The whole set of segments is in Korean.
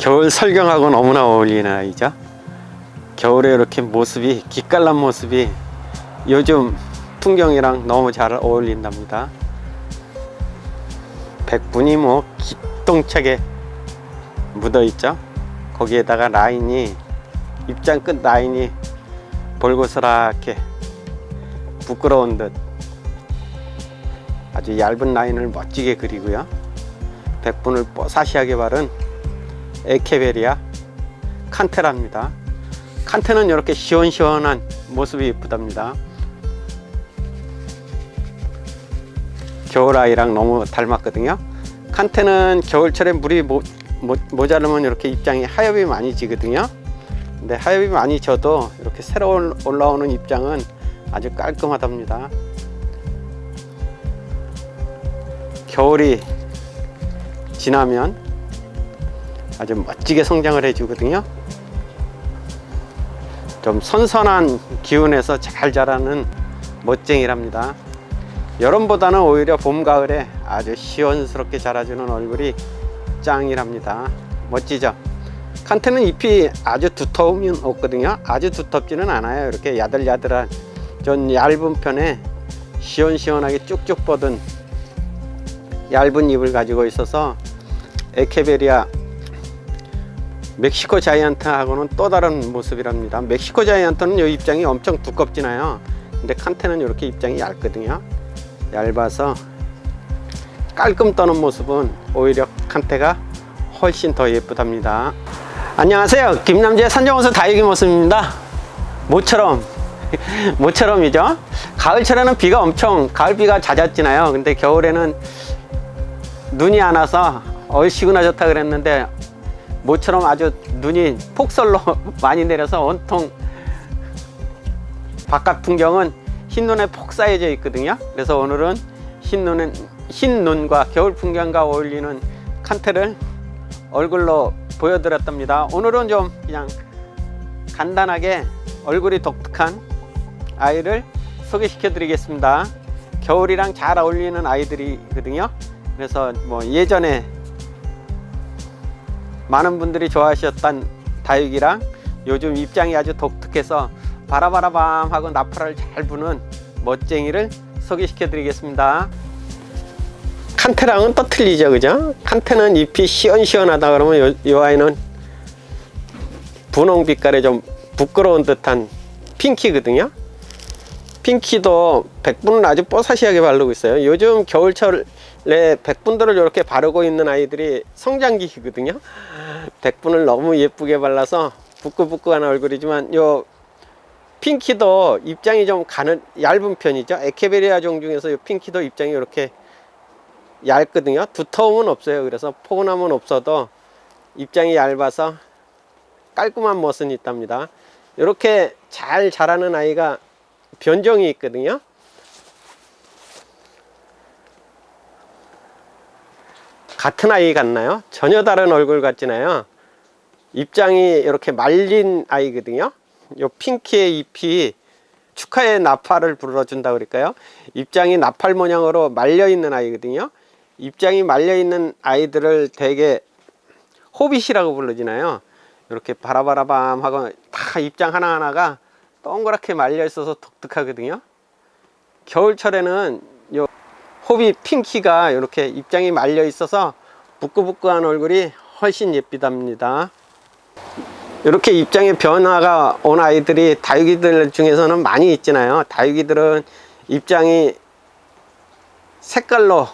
겨울 설경하고 너무나 어울리는 아이죠. 겨울에 이렇게 모습이 기깔난 모습이 요즘 풍경이랑 너무 잘 어울린답니다. 백분이 뭐 기똥차게 묻어 있죠. 거기에다가 라인이 입장 끝 라인이 볼고스랗게 부끄러운 듯 아주 얇은 라인을 멋지게 그리고요. 백분을 뽀사시하게 바른 에케베리아 칸테라입니다. 칸테는 이렇게 시원시원한 모습이 예쁘답니다. 겨울 아이랑 너무 닮았거든요. 칸테는 겨울철에 물이 모, 모, 모 자르면 이렇게 입장이 하엽이 많이 지거든요. 근데 하엽이 많이 져도 이렇게 새로 올라오는 입장은 아주 깔끔하답니다. 겨울이 지나면 아주 멋지게 성장을 해주거든요. 좀 선선한 기운에서 잘 자라는 멋쟁이랍니다. 여름보다는 오히려 봄, 가을에 아주 시원스럽게 자라주는 얼굴이 짱이랍니다. 멋지죠? 칸테는 잎이 아주 두터우면 없거든요. 아주 두텁지는 않아요. 이렇게 야들야들한 전 얇은 편에 시원시원하게 쭉쭉 뻗은 얇은 잎을 가지고 있어서 에케베리아 멕시코 자이언트하고는 또 다른 모습이랍니다. 멕시코 자이언트는 이 입장이 엄청 두껍지나요. 근데 칸테는 이렇게 입장이 얇거든요. 얇아서 깔끔 떠는 모습은 오히려 칸테가 훨씬 더 예쁘답니다. 안녕하세요. 김남재 산정원수 다육이 모습입니다. 모처럼 모처럼이죠. 가을철에는 비가 엄청 가을비가 잦았지나요. 근데 겨울에는 눈이 안 와서 얼씨구나 좋다 그랬는데 모처럼 아주 눈이 폭설로 많이 내려서 온통 바깥 풍경은 흰눈에 폭 쌓여져 있거든요. 그래서 오늘은 흰눈은 흰눈과 겨울 풍경과 어울리는 칸테를 얼굴로 보여드렸답니다. 오늘은 좀 그냥 간단하게 얼굴이 독특한 아이를 소개시켜 드리겠습니다. 겨울이랑 잘 어울리는 아이들이거든요. 그래서 뭐 예전에 많은 분들이 좋아하셨던 다육이랑 요즘 입장이 아주 독특해서 바라바라밤 하고 나팔을 잘 부는 멋쟁이를 소개시켜 드리겠습니다. 칸테랑은 또 틀리죠, 그죠? 칸테는 잎이 시원시원하다 그러면 요, 요 아이는 분홍 빛깔의 좀 부끄러운 듯한 핑키거든요. 핑키도 백분을 아주 뽀사시하게 바르고 있어요. 요즘 겨울철에 백분들을 이렇게 바르고 있는 아이들이 성장기거든요. 백분을 너무 예쁘게 발라서 부끄부끄한 얼굴이지만 요 핑키도 입장이 좀 가는 얇은 편이죠. 에케베리아 종 중에서 요 핑키도 입장이 이렇게 얇거든요. 두터움은 없어요. 그래서 포근함은 없어도 입장이 얇아서 깔끔한 멋은 있답니다. 이렇게 잘 자라는 아이가 변종이 있거든요. 같은 아이 같나요? 전혀 다른 얼굴 같지나요? 입장이 이렇게 말린 아이거든요. 요 핑키의 잎이 축하의 나팔을 불러준다 그럴까요? 입장이 나팔 모양으로 말려 있는 아이거든요. 입장이 말려 있는 아이들을 대개 호빗이라고 부르지나요. 이렇게 바라바라밤 하고 다 입장 하나하나가 동그랗게 말려 있어서 독특하거든요. 겨울철에는 요 호빗 핑키가 이렇게 입장이 말려 있어서 부끄부끄한 얼굴이 훨씬 예쁘답니다. 이렇게 입장의 변화가 온 아이들이 다육이들 중에서는 많이 있잖아요. 다육이들은 입장이 색깔로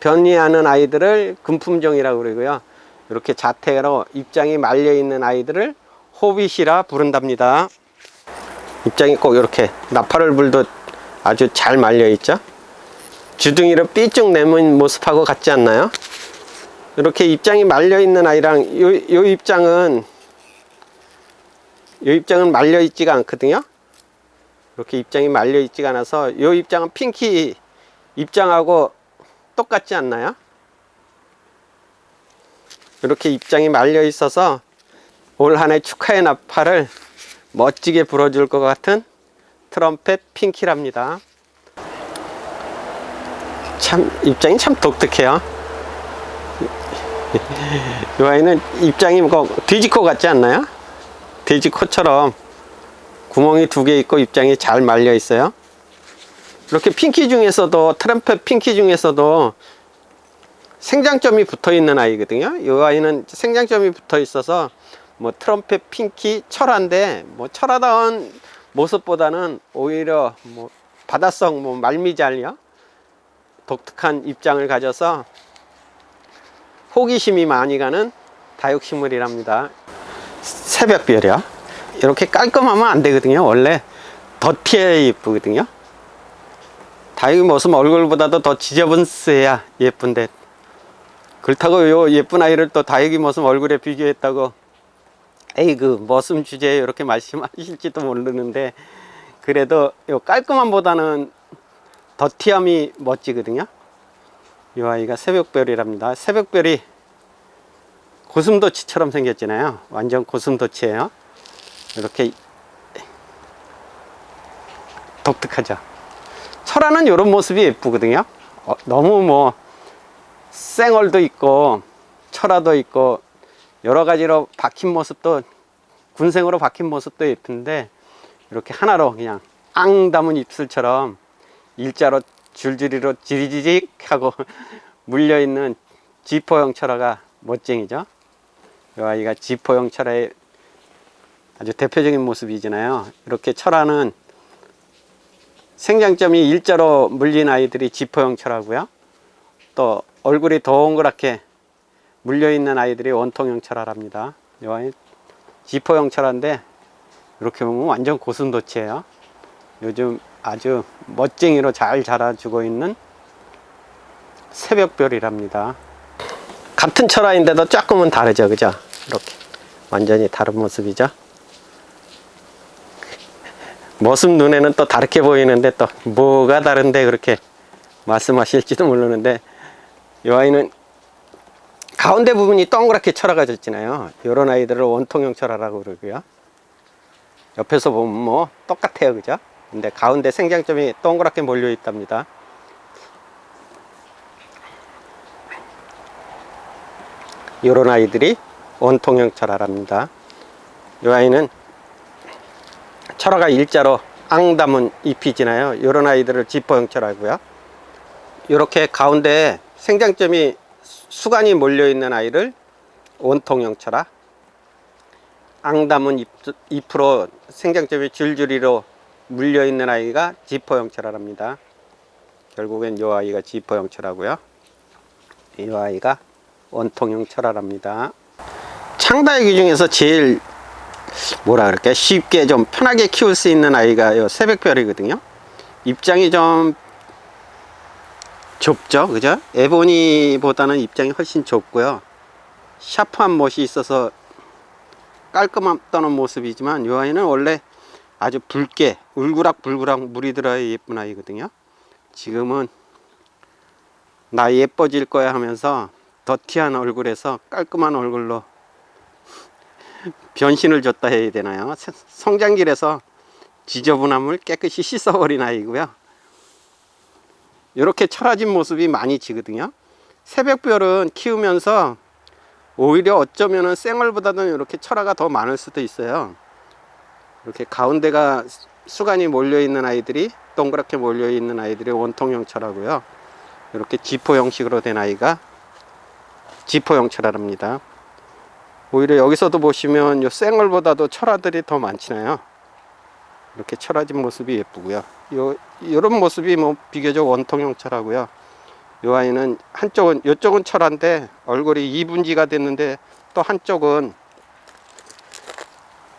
변이하는 아이들을 금품종이라고 그러고요. 이렇게 자태로 입장이 말려 있는 아이들을 호빗이라 부른답니다. 입장이 꼭 이렇게 나팔을 불듯 아주 잘 말려 있죠. 주둥이를 삐쭉 내민 모습하고 같지 않나요? 이렇게 입장이 말려 있는 아이랑 요, 요 입장은 요 입장은 말려 있지가 않거든요. 이렇게 입장이 말려 있지가 않아서 요 입장은 핑키 입장하고 똑같지 않나요? 이렇게 입장이 말려 있어서 올 한해 축하의 나팔을 멋지게 불어줄 것 같은 트럼펫 핑키랍니다. 참 입장이 참 독특해요. 이 아이는 입장이 뭐 돼지코 같지 않나요? 돼지코처럼 구멍이 두 개 있고 입장이 잘 말려 있어요. 이렇게 핑키 중에서도 트럼펫 핑키 중에서도 생장점이 붙어 있는 아이거든요. 이 아이는 생장점이 붙어 있어서 뭐 트럼펫 핑키 철화인데 뭐 철화다운 모습보다는 오히려 뭐 바다성 뭐 말미잘요 독특한 입장을 가져서 호기심이 많이 가는 다육식물이랍니다. 새벽별이요. 이렇게 깔끔하면 안 되거든요. 원래 더티해야 예쁘거든요. 다육이 모습 얼굴보다도 더 지저분해야 예쁜데 그렇다고 요 예쁜 아이를 또 다육이 모습 얼굴에 비교했다고 에이 그 머슴 주제에 이렇게 말씀하실지도 모르는데 그래도 요 깔끔함보다는 더티함이 멋지거든요. 이 아이가 새벽별이랍니다. 새벽별이 고슴도치처럼 생겼잖아요. 완전 고슴도치예요. 이렇게 독특하죠. 철화는 이런 모습이 예쁘거든요. 어, 너무 뭐 쌩얼도 있고 철화도 있고 여러 가지로 박힌 모습도 군생으로 박힌 모습도 예쁜데 이렇게 하나로 그냥 앙 담은 입술처럼 일자로 줄줄이로 지리지직 하고 물려있는 지포형 철화가 멋쟁이죠. 이 아이가 지포형 철화의 아주 대표적인 모습이잖아요. 이렇게 철화는 생장점이 일자로 물린 아이들이 지포형 철화고요. 또 얼굴이 동그랗게 물려있는 아이들이 원통 형 철화랍니다. 이 아이 지포형 철화인데 이렇게 보면 완전 고슴도치예요. 요즘 아주 멋쟁이로 잘 자라주고 있는 새벽별이랍니다. 같은 철화인데도 조금은 다르죠, 그죠? 이렇게 완전히 다른 모습이죠. 모습 눈에는 또 다르게 보이는데 또 뭐가 다른데 그렇게 말씀하실지도 모르는데 이 아이는 가운데 부분이 동그랗게 철화가 졌잖아요. 이런 아이들을 원통형 철화라고 그러고요. 옆에서 보면 뭐 똑같아요, 그죠? 근데 가운데 생장점이 동그랗게 몰려 있답니다. 이런 아이들이 원통형 철화랍니다. 이 아이는 철화가 일자로 앙담은 잎이 지나요. 이런 아이들을 지포형 철화고요. 이렇게 가운데 생장점이 수간이 몰려 있는 아이를 원통형 철화. 앙담은 잎, 잎으로 생장점이 줄줄이로 물려 있는 아이가 지포형 철화랍니다. 결국엔 이 아이가 지포형 철화고요. 이 아이가 원통형 철화랍니다. 창다육이 중에서 제일 뭐라 그럴까 쉽게 좀 편하게 키울 수 있는 아이가 요 새벽별이거든요. 입장이 좀 좁죠, 그죠? 에보니보다는 입장이 훨씬 좁고요. 샤프한 멋이 있어서 깔끔했다는 모습이지만 이 아이는 원래 아주 붉게 울그락 불그락 물이 들어야 예쁜 아이거든요. 지금은 나 예뻐질 거야 하면서 더티한 얼굴에서 깔끔한 얼굴로 변신을 줬다 해야 되나요? 성장길에서 지저분함을 깨끗이 씻어버린 아이고요. 이렇게 철화진 모습이 많이 지거든요. 새벽별은 키우면서 오히려 어쩌면은 쌩얼보다는 이렇게 철화가 더 많을 수도 있어요. 이렇게 가운데가 수간이 몰려 있는 아이들이 동그랗게 몰려 있는 아이들이 원통형 철화고요. 이렇게 지포 형식으로 된 아이가 지포형 철화랍니다. 오히려 여기서도 보시면 요 쌩얼보다도 철화들이 더 많잖아요. 이렇게 철화진 모습이 예쁘고요. 요 이런 모습이 뭐 비교적 원통형 철화고요. 요 아이는 한쪽은 요쪽은 철화인데 얼굴이 2분지가 됐는데 또 한쪽은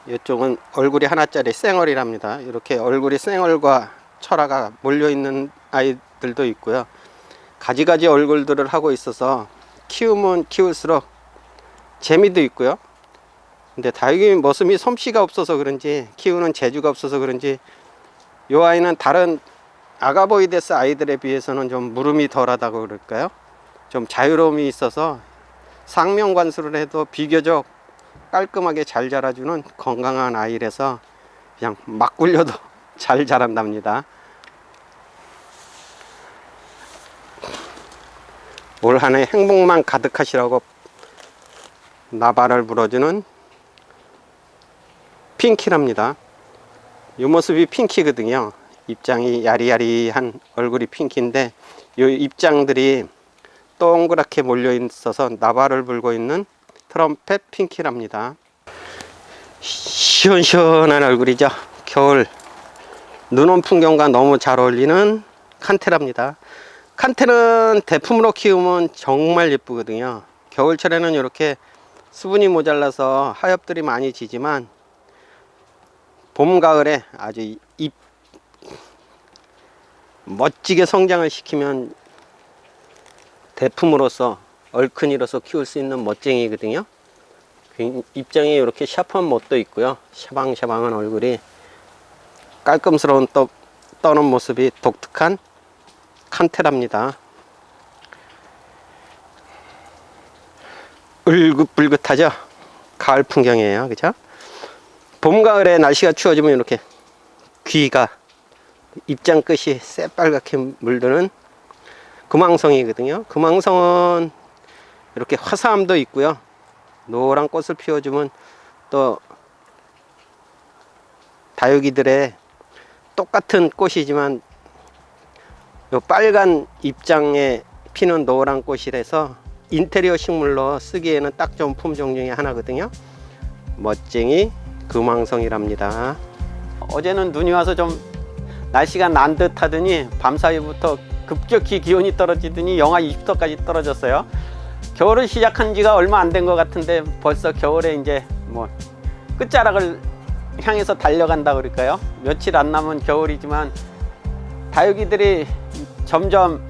이쪽은 얼굴이 하나짜리 쌩얼이랍니다. 이렇게 얼굴이 쌩얼과 철화가 몰려 있는 아이들도 있고요. 가지가지 얼굴들을 하고 있어서 키우면 키울수록 재미도 있고요. 근데 다육이 모습이 솜씨가 없어서 그런지 키우는 재주가 없어서 그런지 이 아이는 다른 아가보이데스 아이들에 비해서는 좀 물음이 덜하다고 그럴까요? 좀 자유로움이 있어서 상명 관수를 해도 비교적 깔끔하게 잘 자라주는 건강한 아이라서 그냥 막 굴려도 잘 자란답니다. 올 한해 행복만 가득하시라고 나발을 불어주는 핑키랍니다. 이 모습이 핑키거든요. 입장이 야리야리한 얼굴이 핑키인데 이 입장들이 동그랗게 몰려 있어서 나발을 불고 있는 트럼펫 핑키랍니다. 시원시원한 얼굴이죠. 겨울 눈 온 풍경과 너무 잘 어울리는 칸테랍니다. 칸테는 대품으로 키우면 정말 예쁘거든요. 겨울철에는 이렇게 수분이 모자라서 하엽들이 많이 지지만 봄, 가을에 아주 잎 멋지게 성장을 시키면 대품으로서 얼큰이로서 키울 수 있는 멋쟁이거든요. 굉- 입장이 이렇게 샤프한 멋도 있고요. 샤방샤방한 얼굴이 깔끔스러운 떠, 떠는 모습이 독특한 칸테랍니다. 울긋불긋하죠? 가을 풍경이에요. 그죠? 봄, 가을에 날씨가 추워지면 이렇게 귀가 입장 끝이 새빨갛게 물드는 금왕성이거든요. 금왕성은 이렇게 화사함도 있고요. 노란 꽃을 피워주면 또 다육이들의 똑같은 꽃이지만 요 빨간 입장에 피는 노란 꽃이라서 인테리어 식물로 쓰기에는 딱 좋은 품종 중에 하나거든요. 멋쟁이 금왕성이랍니다. 어제는 눈이 와서 좀 날씨가 난 듯 하더니 밤 사이부터 급격히 기온이 떨어지더니 영하 20도까지 떨어졌어요. 겨울을 시작한 지가 얼마 안 된 것 같은데 벌써 겨울에 이제 뭐 끝자락을 향해서 달려간다 그럴까요? 며칠 안 남은 겨울이지만 다육이들이 점점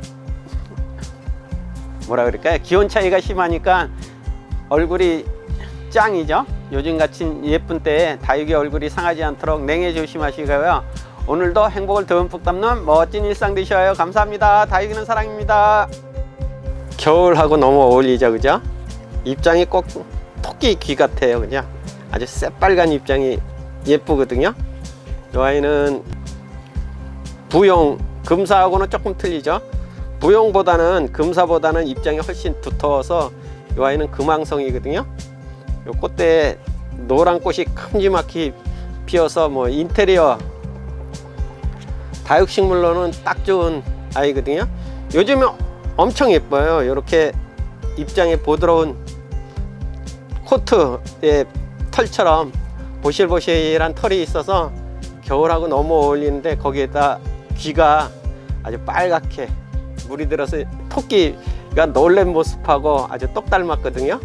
뭐라 그럴까요? 기온 차이가 심하니까 얼굴이 짱이죠. 요즘 같은 예쁜 때에 다육이 얼굴이 상하지 않도록 냉해 조심하시고요. 오늘도 행복을 듬뿍 담는 멋진 일상 되셔요. 감사합니다. 다육이는 사랑입니다. 겨울하고 너무 어울리죠, 그죠? 입장이 꼭 토끼 귀 같아요, 그냥 아주 새빨간 입장이 예쁘거든요. 이 아이는 부용 금사하고는 조금 틀리죠. 부용보다는 금사보다는 입장이 훨씬 두터워서 이 아이는 금왕성이거든요. 요 꽃대에 노란 꽃이 큼지막히 피어서 뭐 인테리어 다육식물로는 딱 좋은 아이거든요. 요즘에 엄청 예뻐요. 이렇게 입장에 보드러운 코트의 털처럼 보실보실한 털이 있어서 겨울하고 너무 어울리는데 거기에다 귀가 아주 빨갛게 물이 들어서 토끼가 놀란 모습하고 아주 똑 닮았거든요.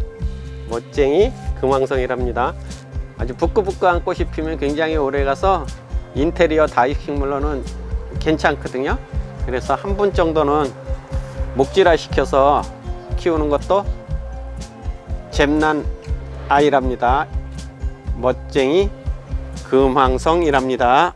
멋쟁이 금왕성이랍니다. 아주 부끄부끄한 꽃이 피면 굉장히 오래 가서 인테리어 다육식물로는 괜찮거든요. 그래서 한 분 정도는 목질화 시켜서 키우는 것도 잼난 아이랍니다. 멋쟁이 금황성이랍니다.